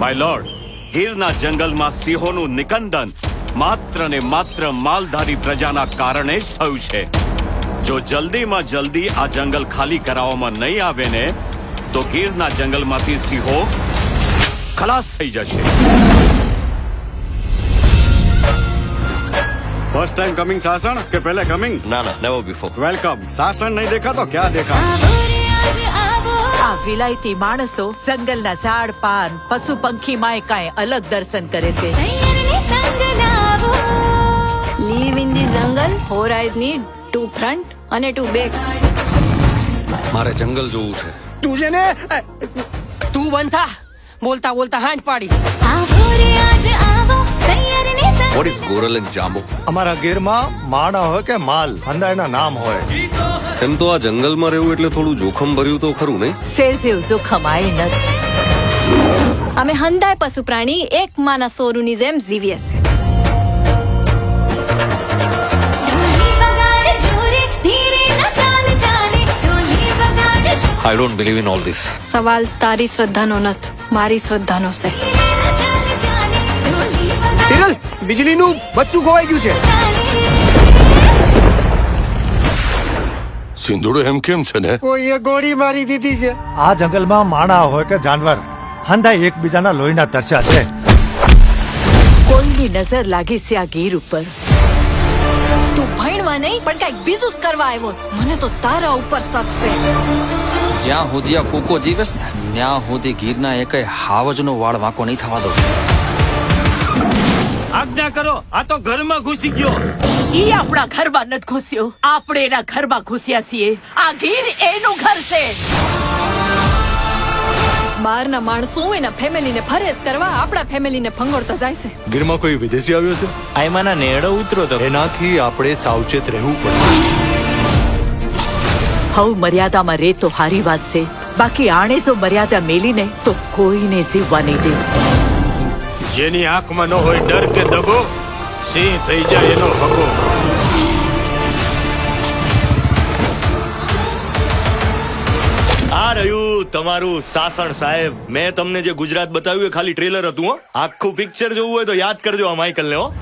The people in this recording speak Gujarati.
માય લોર્ડ ગીરના જંગલમાં સિંહોનું નિકંદન માત્ર ને માત્ર માલધારી પ્રજાના કારણે જ થયું છે. જો જલ્દીમાં જલ્દી આ જંગલ ખાલી કરાવવામાં નહીં આવે ને તો ગીરના જંગલમાંથી સિંહો ખલાસ થઈ જશે. ફર્સ્ટ ટાઈમ કમિંગ સાસણ કે પહેલે કમિંગ ના ના નેવર બિફોર વેલકમ સાસણ નહીં દેખા તો ક્યાં દેખા વિલાયતી માણસો જંગલના ઝાડ પાન પશુ પંખીમાંય કાંઈ અલગ દર્શન કરે છે. Live in the jungle for eyes need to front and to back મારે જંગલ જોવું છે. તું છે ને તું બનતા બોલતા બોલતા હાંજ પાડીશ what is goral and jambu અમારા ગીરમાં માણા હોય કે માલ હંદાયના નામ હોય. એમ તો આ જંગલમાં રહેવું એટલે થોડું જોખમ ભર્યું તો ખરું નહીં? શેર જેવું જોખમ આય નથી. અમે હંદાય પશુ પ્રાણી એક માના સોરુની જેમ જીવીએ છે I don't believe in all this સવાલ તારી શ્રદ્ધાનો નથી મારી શ્રદ્ધાનો છે. હિરલ વીજળીનું બચ્ચું ખોવાઈ ગયું છે. સિંધુડો એમ કેમ છે ને? કોઈએ ગોળી મારી દીધી છે. આ જંગલમાં માણા હોય કે જાનવર હંધા એકબીજાના લોહીના તરસ્યા છે. કોઈની નજર લાગી છે આ ગીર ઉપર. તું ભણવા નહીં પણ કંઈક બીજું જ કરવા આવ્યો મને તો તારા ઉપર શક છે. જ્યાં સુધી આ કૂકો જીવસ છે ત્યાં સુધી ગીરના એકેય હાવજનો વાળ વાંકો નહીં થવા દો આજ્ઞા કરો આ તો ઘરમાં ઘૂસી ગયો. ઈ આપણા ઘરમાં નથી ઘૂસ્યો. આપણે એના ઘરમાં ઘૂસ્યા છીએ. આ ગીર એનું ઘર છે. બહારના માણસો એના ફેમિલીને ફરેસ કરવા આપણા ફેમિલીને ફંગોળતા જાય છે. ગીરમાં કોઈ વિદેશી આવ્યો છે? આયમાના નેડો ઉતરો તો. એનાથી આપણે સાવચેત રહેવું પડે. હવ મર્યાદામાં રે તો હારી વાત છે. બાકી આણે જો મર્યાદા મેલીને તો કોઈને જીવવા નહીં દે. જેની આંખમાં ન હોય ડર કે દગો, સિંહ થઈ જાય એનો હગો. આ રહ્યું તમારું સાસણ સાહેબ. મેં તમને જે ગુજરાત બતાવ્યું ખાલી ટ્રેલર હતું, હો. આખું પિક્ચર જોવું હોય તો યાદ કરજો આ માઇકલ ને હો.